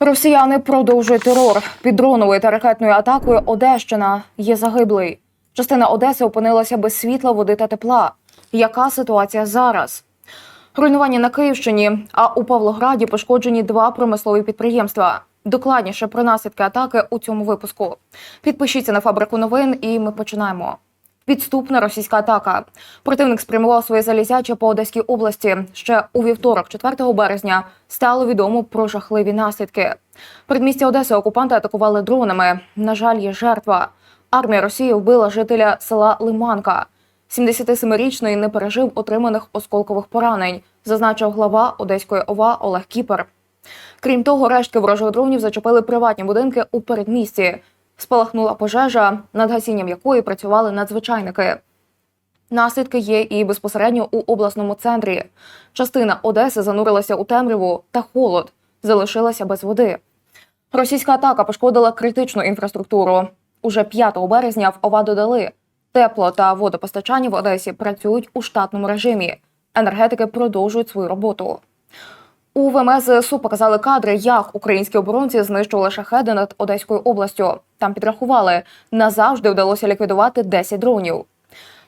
Росіяни продовжують терор. Під дроновою та ракетною атакою Одещина є загиблий. Частина Одеси опинилася без світла, води та тепла. Яка ситуація зараз? Руйнування на Київщині, а у Павлограді пошкоджені два промислові підприємства. Докладніше про наслідки атаки у цьому випуску. Підпишіться на фабрику новин, і ми починаємо. Підступна російська атака. Противник спрямував своє залізяче по Одеській області. Ще у вівторок, 4 березня, стало відомо про жахливі наслідки. Передмістя Одеси окупанти атакували дронами. На жаль, є жертва. Армія Росії вбила жителя села Лиманка. 77-річний не пережив отриманих осколкових поранень, зазначив глава Одеської ОВА Олег Кіпер. Крім того, рештки ворожих дронів зачепили приватні будинки у передмісті. Спалахнула пожежа, над гасінням якої працювали надзвичайники. Наслідки є і безпосередньо у обласному центрі. Частина Одеси занурилася у темряву та холод, залишилася без води. Російська атака пошкодила критичну інфраструктуру. Уже 5 березня в ОВА додали тепло та водопостачання в Одесі працюють у штатному режимі. Енергетики продовжують свою роботу. У ВМС ЗСУ показали кадри, як українські оборонці знищували шахеди над Одеською областю. Там підрахували, назавжди вдалося ліквідувати 10 дронів.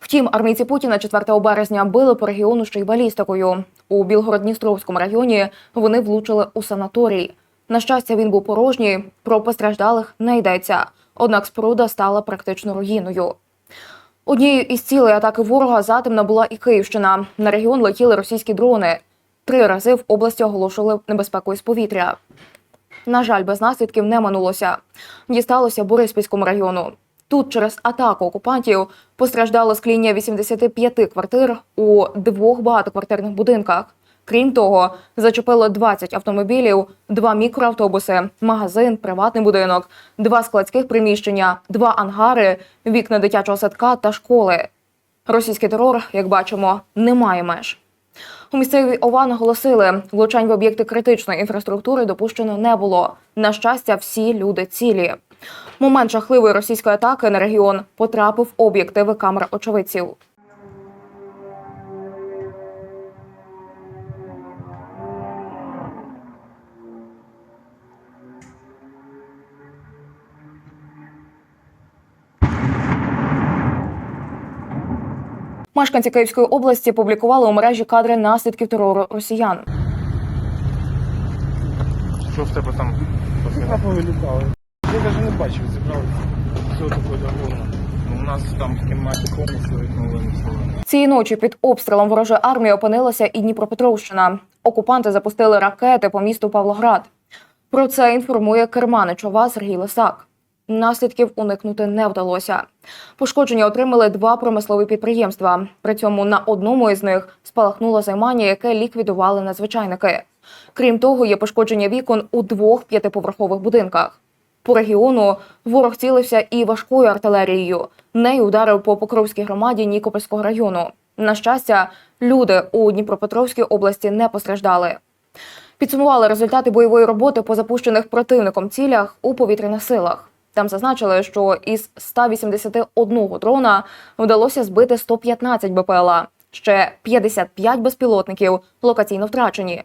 Втім, армійці Путіна 4 березня били по регіону ще й балістикою. У Білгород-Дністровському районі вони влучили у санаторій. На щастя, він був порожній. Про постраждалих не йдеться. Однак споруда стала практично руїною. Однією із цілей атаки ворога затемна була і Київщина. На регіон летіли російські дрони. Три рази в області оголошували небезпеку із повітря. На жаль, без наслідків не минулося. Дісталося Бориспільському району. Тут через атаку окупантів постраждало скління 85 квартир у двох багатоквартирних будинках. Крім того, зачепило 20 автомобілів, два мікроавтобуси, магазин, приватний будинок, два складських приміщення, два ангари, вікна дитячого садка та школи. Російський терор, як бачимо, не має меж. У місцевій ОВА наголосили, влучань в об'єкти критичної інфраструктури допущено не було. На щастя, всі люди цілі. Момент жахливої російської атаки на регіон потрапив в об'єктиви камер очевидців. Мешканці Київської області публікували у мережі кадри наслідків терору росіян. Що в тебе там? Я повилітали. Я навіть не бачив, зібрав все таке давно. Ну, У нас там в кімнаті повністю вікно. Цієї ночі під обстрілом ворожої армії опинилася і Дніпропетровщина. Окупанти запустили ракети по місту Павлоград. Про це інформує керманич ОВА Сергій Лисак. Наслідків уникнути не вдалося. Пошкодження отримали два промислові підприємства. При цьому на одному із них спалахнуло займання, яке ліквідували надзвичайники. Крім того, є пошкодження вікон у двох п'ятиповерхових будинках. По регіону ворог цілився і важкою артилерією. Нею ударив по Покровській громаді Нікопольського району. На щастя, люди у Дніпропетровській області не постраждали. Підсумували результати бойової роботи по запущених противником цілях у повітряних силах. Там зазначили, що із 181 дрона вдалося збити 115 БПЛА, ще 55 безпілотників локаційно втрачені.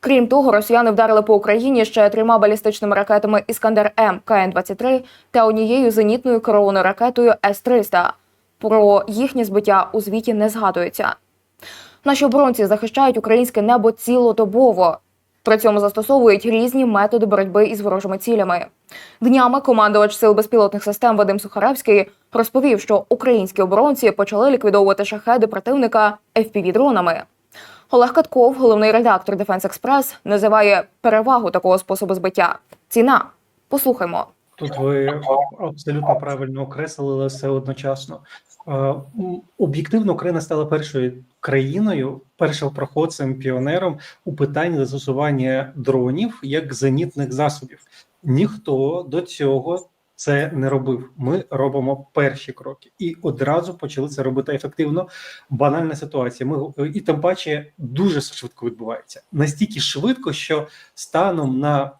Крім того, росіяни вдарили по Україні ще трьома балістичними ракетами Іскандер М КН-23 та однією зенітною керованою ракетою С-300. Про їхнє збиття у звіті не згадується. Наші оборонці захищають українське небо цілодобово. При цьому застосовують різні методи боротьби із ворожими цілями. Днями командувач сил безпілотних систем Вадим Сухаревський розповів, що українські оборонці почали ліквідовувати шахеди противника FPV-дронами. Олег Катков, головний редактор Defense Express, називає перевагу такого способу збиття. Ціна. Послухаймо. Тут ви абсолютно правильно окреслили все одночасно. Об'єктивно, Україна стала першою країною, першим проходцем, піонером у питанні застосування дронів як зенітних засобів. Ніхто до цього це не робив. Ми робимо перші кроки і одразу почали це робити ефективно. Банальна ситуація. Ми і тим паче дуже швидко відбувається. Настільки швидко, що станом на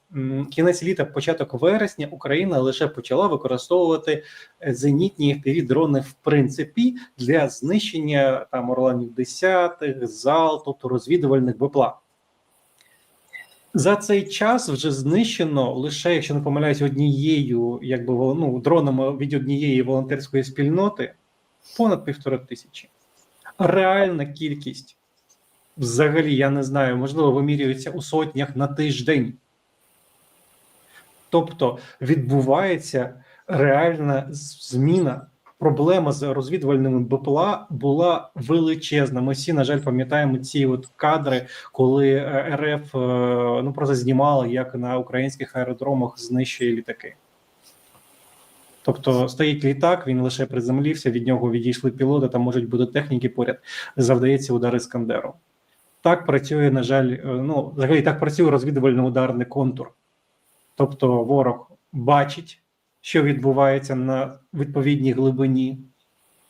кінець літа, початок вересня, Україна лише почала використовувати е, зенітні fpv дрони в принципі для знищення там орланів 10 зал, тобто розвідувальних БПЛА. За цей час вже знищено лише, якщо не помиляюсь, однією, якби ну, дронами від однієї волонтерської спільноти понад півтора тисячі. Реальна кількість, взагалі, я не знаю, можливо, вимірюється у сотнях на тиждень. Тобто відбувається реальна зміна. Проблема з розвідувальними БПЛА була величезна. Ми всі, на жаль, пам'ятаємо ці от кадри, коли е, РФ е, ну просто знімали, як на українських аеродромах знищує літаки. Тобто стоїть літак, він лише приземлився, від нього відійшли пілоти, там можуть бути техніки поряд, завдається удар Іскандеру. Так працює, на жаль, е, ну взагалі так працює розвідувально-ударний контур. Тобто ворог бачить, що відбувається на відповідній глибині,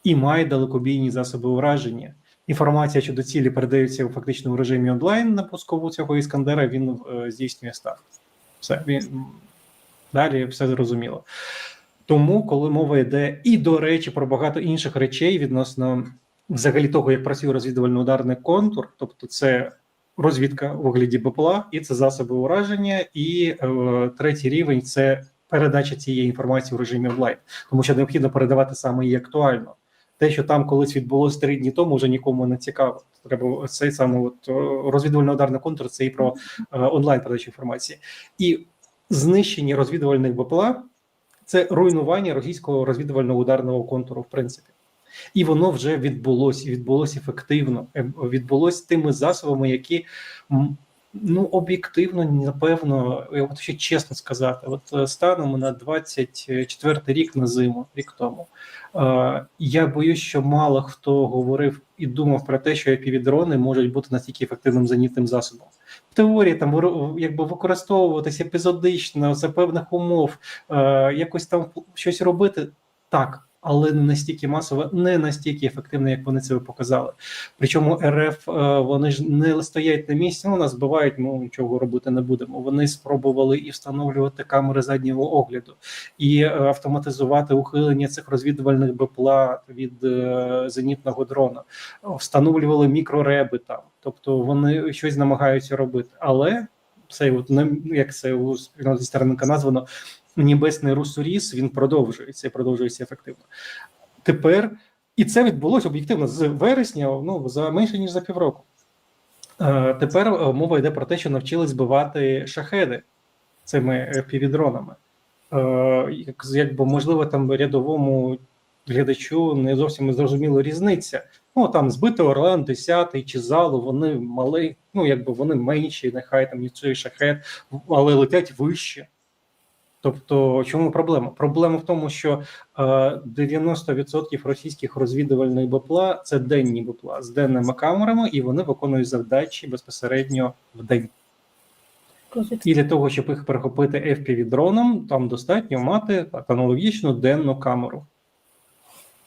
і має далекобійні засоби ураження. Інформація щодо цілі передається фактично в режимі онлайн на пускову цього іскандера. Він е, здійснює старт. Все він далі все зрозуміло. Тому, коли мова йде і до речі про багато інших речей відносно взагалі того, як працює розвідувально-ударний контур, тобто це розвідка у вигляді БПЛА, і це засоби ураження, і е, третій рівень це передача цієї інформації в режимі онлайн, тому що необхідно передавати саме її актуально. Те, що там колись відбулося три дні тому, вже нікому не цікаво. Треба цей саме от розвідувально-ударний контур, це і про е, онлайн передачу інформації, і знищення розвідувальних БПЛА це руйнування російського розвідувально-ударного контуру, в принципі. І воно вже відбулося, і відбулося ефективно, е, відбулося тими засобами, які ну об'єктивно, напевно, я ще чесно сказати, от е, станом на 24 рік на зиму, рік тому. Е, я боюсь, що мало хто говорив і думав про те, що FPV-дрони можуть бути настільки ефективним зенітним засобом. В теорії там якби використовуватися епізодично за певних умов, е, якось там щось робити так. Але не настільки масово, не настільки ефективно, як вони це показали. Причому РФ е, вони ж не стоять на місці. Ну нас збивають, ми нічого робити не будемо. Вони спробували і встановлювати камери заднього огляду, і е, автоматизувати ухилення цих розвідувальних БПЛА від е, зенітного дрона, встановлювали мікрореби там. Тобто вони щось намагаються робити, але цей от не як це у спільноті Стерненка названо небесний русоріс. Він продовжується і продовжується ефективно. Тепер і це відбулося об'єктивно з вересня, ну за менше ніж за півроку. Е, тепер е, мова йде про те, що навчились збивати шахеди цими півдронами. Е, як, якби можливо, там рядовому глядачу не зовсім зрозуміла різниця. Ну там збити Орлан 10 чи залу, вони мали, ну якби вони менші, нехай там ніж цей шахет, але летять вище. Тобто, чому проблема? Проблема в тому, що е, 90% російських розвідувальних БПЛА це денні БПЛА з денними камерами, і вони виконують завдачі безпосередньо в день. І для того, щоб їх перехопити FPV дроном, там достатньо мати аналогічну денну камеру.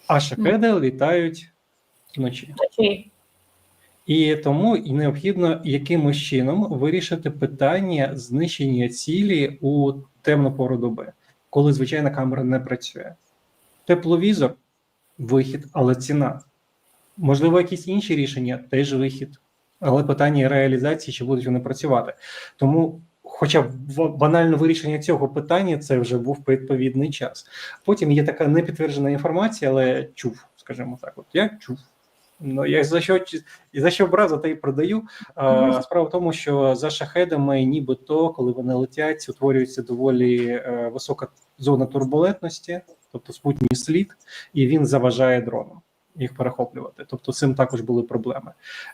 А шахеди літають вночі. І тому і необхідно якимось чином вирішити питання знищення цілі у темну пору доби, коли звичайна камера не працює. Тепловізор вихід, але ціна. Можливо, якісь інші рішення теж вихід, але питання реалізації, чи будуть вони працювати. Тому, хоча б банальне вирішення цього питання, це вже був відповідний час. Потім є така непідтверджена інформація, але чув, скажімо так, от я чув. Ну, я за що і за що брав, та й продаю. А, справа в тому, що за шахедами, нібито, коли вони летять, утворюється доволі е, висока зона турбулентності, тобто спутній слід, і він заважає дронам їх перехоплювати. Тобто, цим також були проблеми.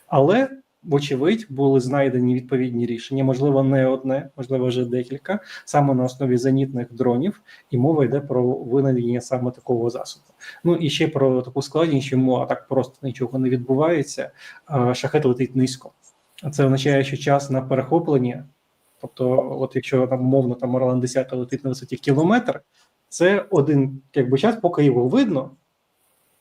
Але, вочевидь, були знайдені відповідні рішення, можливо, не одне, можливо, вже декілька, саме на основі зенітних дронів, і мова йде про винайдення саме такого засобу. Ну і ще про таку складність, чому а так просто нічого не відбувається. Шахет летить низько. Це означає, що час на перехоплення, тобто, от якщо там умовно там Орлан 10 летить на висоті кілометр, це один якби час, поки його видно.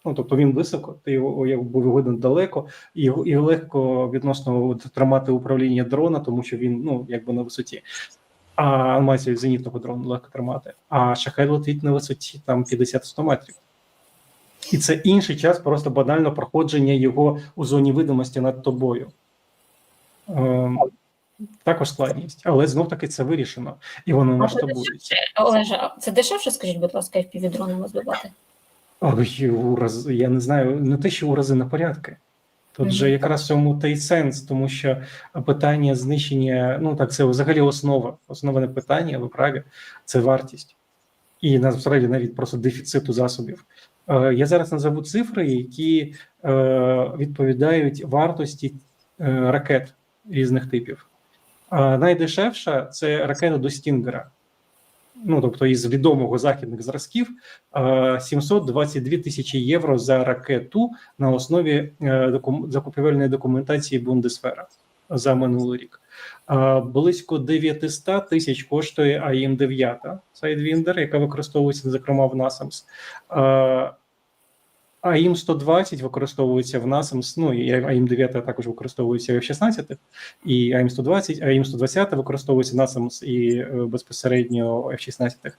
Ну, тобто він високо, ти його якби видно далеко, і, і легко відносно тримати управління дрона, тому що він ну якби на висоті. А мається зенітного дрону легко тримати. А шахет летить на висоті там 50-100 метрів. І це інший час, просто банально проходження його у зоні видимості над тобою. Ем, також складність, але знов таки це вирішено і воно масштабується. Олеже, це дешевше, скажіть, будь ласка, FPV-дронами збивати? Ой, у раз, я не знаю, не те, що у рази на порядки. Тут же якраз в цьому та й сенс, тому що питання знищення, ну так, це взагалі основа, основне питання, ви праві, це вартість. І насправді навіть просто дефіциту засобів. Е, Я зараз назову цифри, які е, відповідають вартості е, ракет різних типів. А найдешевша це ракета до Стінгера. Ну, тобто із відомого західних зразків е, 722 тисячі євро за ракету на основі е, закупівельної документації Бундесфера за минулий рік. Е, Близько 900 тисяч коштує АІМ 9 Sidewinder, яка використовується зокрема в NASAMS. АІМ 120 використовується в NASAMS, ну і АІМ 9 також використовується в F-16, і АІМ 120, АІМ 120 використовується NASAMS і е, безпосередньо в F-16.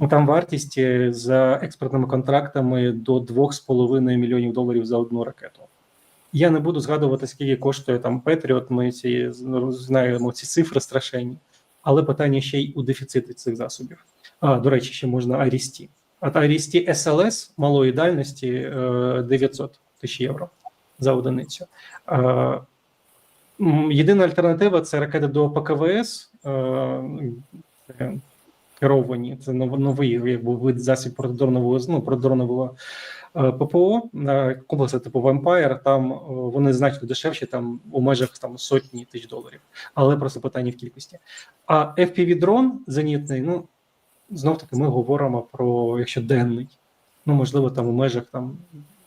Ну, Там вартість е, за експортними контрактами до 2,5 мільйонів доларів за одну ракету. Я не буду згадувати, скільки коштує там Петріот. Ми ці знаємо ці цифри страшенні, але питання ще й у дефіциті цих засобів. А, до речі, ще можна Арісті. От Арісті СЛС малої дальності е, 900 тисяч євро за одиницю. Е, Єдина альтернатива це ракети до ПКВС. е, керовані. Це новий якби, вид засіб протидронового ну, протидронового е, ППО е, комплекси типу Vampire, Там е, вони значно дешевші, там у межах там сотні тисяч доларів, але просто питання в кількості. А fpv дрон зенітний, ну знов таки ми говоримо про якщо денний, ну можливо, там у межах там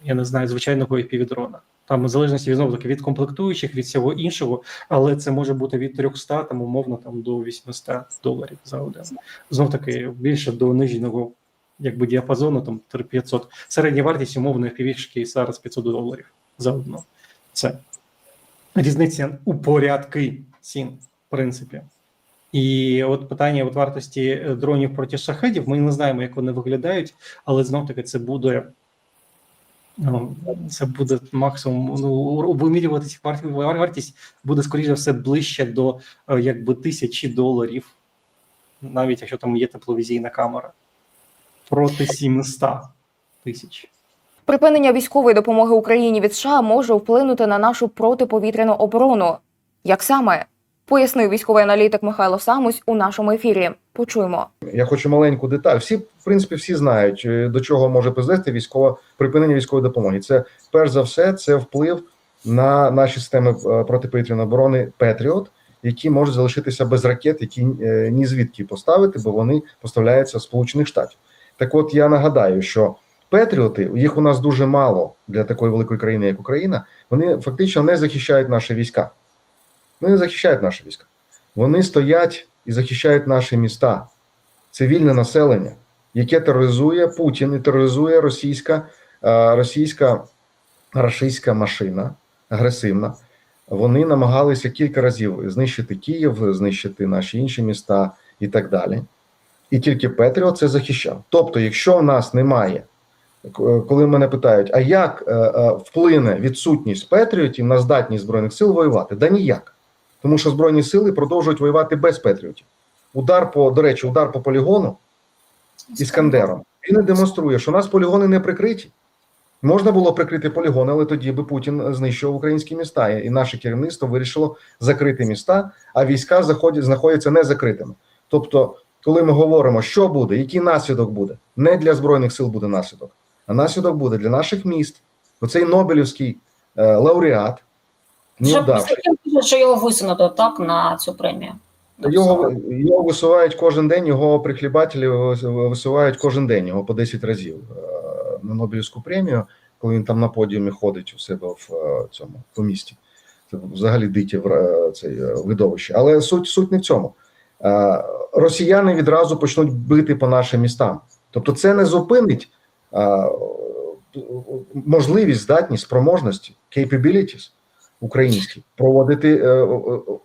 я не знаю звичайного fpv дрона. Там в залежності знову таки від комплектуючих, від всього іншого, але це може бути від 300, там умовно там до 800 доларів за один. Знов таки більше до нижнього якби діапазону, там 3500. Середня вартість умовної півішки зараз 500 доларів за одну. Це різниця у порядки цін, в принципі. І от питання от вартості е, дронів проти шахедів, ми не знаємо, як вони виглядають, але знов таки це буде. Ну, це буде максимум ну, вимірюватися варт- вартість буде скоріше все ближче до е, якби тисячі доларів, навіть якщо там є тепловізійна камера, проти 700 тисяч. Припинення військової допомоги Україні від США може вплинути на нашу протиповітряну оборону. Як саме пояснив військовий аналітик Михайло Самусь у нашому ефірі. Почуємо. Я хочу маленьку деталь. Всі, в принципі, всі знають, е, до чого може призвести військова припинення військової допомоги. Це перш за все це вплив на наші системи е, протиповітряної оборони Петріот, які можуть залишитися без ракет, які е, ні звідки поставити, бо вони поставляються з Сполучених Штатів. Так, от я нагадаю, що Петріоти їх у нас дуже мало для такої великої країни, як Україна. Вони фактично не захищають наші війська. Вони не захищають наші війська. Вони стоять і захищають наші міста, цивільне населення, яке тероризує Путін і тероризує російська, е, російська рашистська машина агресивна. Вони намагалися кілька разів знищити Київ, знищити наші інші міста і так далі. І тільки Петріот це захищав. Тобто, якщо в нас немає, коли мене питають, а як е, е, вплине відсутність Петріотів на здатність збройних сил воювати? Да ніяк. Тому що збройні сили продовжують воювати без Петріотів. Удар по, до речі, удар по полігону Іскандером. Він і демонструє, що у нас полігони не прикриті. Можна було прикрити полігони, але тоді би Путін знищив українські міста, і наше керівництво вирішило закрити міста, а війська заходять, знаходяться незакритими. Тобто, коли ми говоримо, що буде, який наслідок буде, не для збройних сил буде наслідок, а наслідок буде для наших міст. Оцей Нобелівський е, лауреат, Вже неудавший. після що його висунуто так на цю премію. Його, його висувають кожен день, його прихлібателі висувають кожен день, його по 10 разів е, на Нобелівську премію, коли він там на подіумі ходить у себе в е, цьому в місті. Це взагалі вра- це е, видовище. Але суть, суть не в цьому. Росіяни відразу почнуть бити по нашим містам. Тобто, це не зупинить можливість, здатність, спроможності, capabilities українські проводити е, е,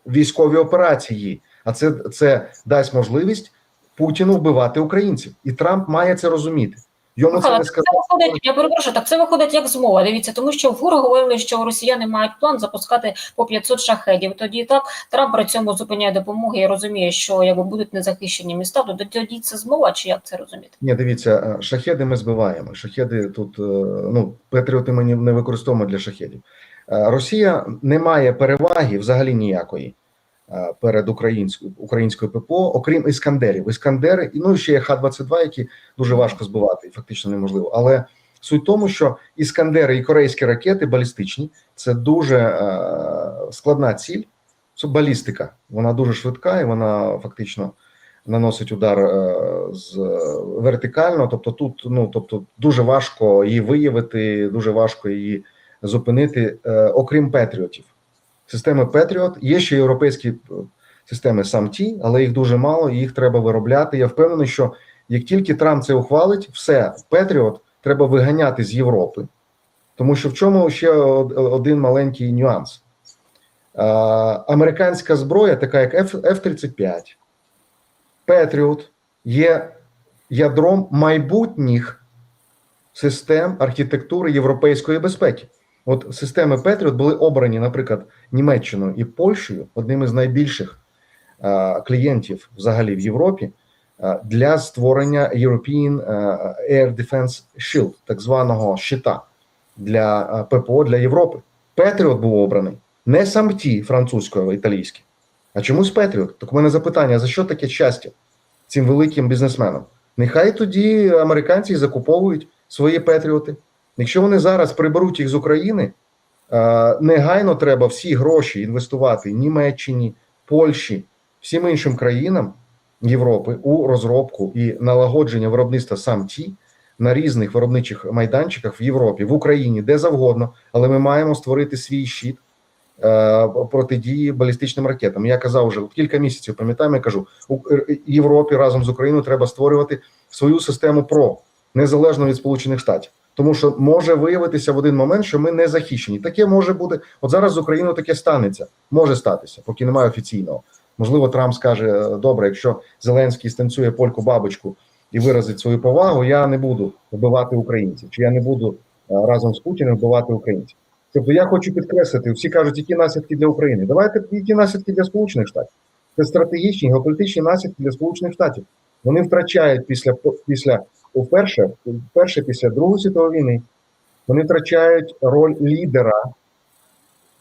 військові операції. А це, це дасть можливість Путіну вбивати українців, і Трамп має це розуміти. Йому це не так це виходить, я перепрошую, так це виходить як змова. Дивіться, тому що вгору говорили, що росіяни мають план запускати по 500 шахедів. Тоді так Трамп при цьому зупиняє допомоги і розуміє, що якби будуть незахищені міста, то тоді це змова, чи як це розуміти? Ні, дивіться, е, шахеди ми збиваємо. Шахеди тут, е, ну, патріоти ми не використовуємо для шахедів. Е, Росія не має переваги взагалі ніякої е, перед українською українською ППО, окрім іскандерів. Іскандери, і ну ще є Х-22, які дуже важко збивати, фактично неможливо. Але суть в тому, що іскандери і корейські ракети балістичні це дуже е, складна ціль. Це балістика. Вона дуже швидка і вона фактично наносить удар з вертикально. Тобто, тут ну тобто дуже важко її виявити, дуже важко її зупинити, е, окрім Петріотів. Системи Петріот є ще європейські е, системи САМТі, але їх дуже мало, і їх треба виробляти. Я впевнений, що як тільки Трамп це ухвалить, все Петріот треба виганяти з Європи. Тому що в чому ще один маленький нюанс? Е, Американська зброя, така як F- F-35, Петріот є ядром майбутніх систем архітектури європейської безпеки. От системи Петріот були обрані, наприклад, Німеччиною і Польщею, одним із найбільших е, клієнтів взагалі в Європі, е, для створення European е, Air Defense Shield, так званого щита для е, ППО для Європи. Петріот був обраний не сам ті французькою, а італійським, а чомусь Петріот. Так у мене запитання: за що таке щастя цим великим бізнесменам? Нехай тоді американці закуповують свої Петріоти. Якщо вони зараз приберуть їх з України, е, негайно треба всі гроші інвестувати Німеччині, Польщі, всім іншим країнам Європи у розробку і налагодження виробництва сам ті на різних виробничих майданчиках в Європі, в Україні, де завгодно, але ми маємо створити свій щит е, протидії балістичним ракетам. Я казав вже кілька місяців, пам'ятаємо, я кажу, у е, Європі разом з Україною треба створювати свою систему ПРО, незалежно від Сполучених Штатів. Тому що може виявитися в один момент, що ми не захищені. Таке може бути. От зараз з Україною таке станеться, може статися, поки немає офіційного. Можливо, Трамп скаже: «Е, добре, якщо Зеленський станцює польку бабочку і виразить свою повагу, я не буду вбивати українців, чи я не буду е, разом з Путіним вбивати українців. Тобто я хочу підкреслити, всі кажуть, які наслідки для України. Давайте які наслідки для Сполучених Штатів. Це стратегічні геополітичні наслідки для Сполучених Штатів. Вони втрачають після після вперше, вперше після Другої світової війни, вони втрачають роль лідера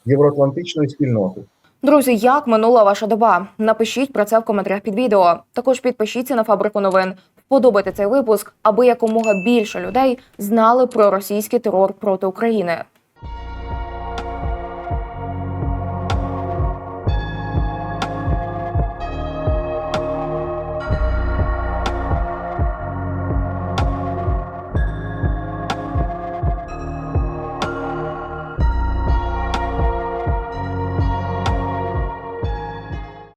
євроатлантичної спільноти. Друзі, як минула ваша доба? Напишіть про це в коментарях під відео. Також підпишіться на фабрику новин. Вподобайте цей випуск, аби якомога більше людей знали про російський терор проти України.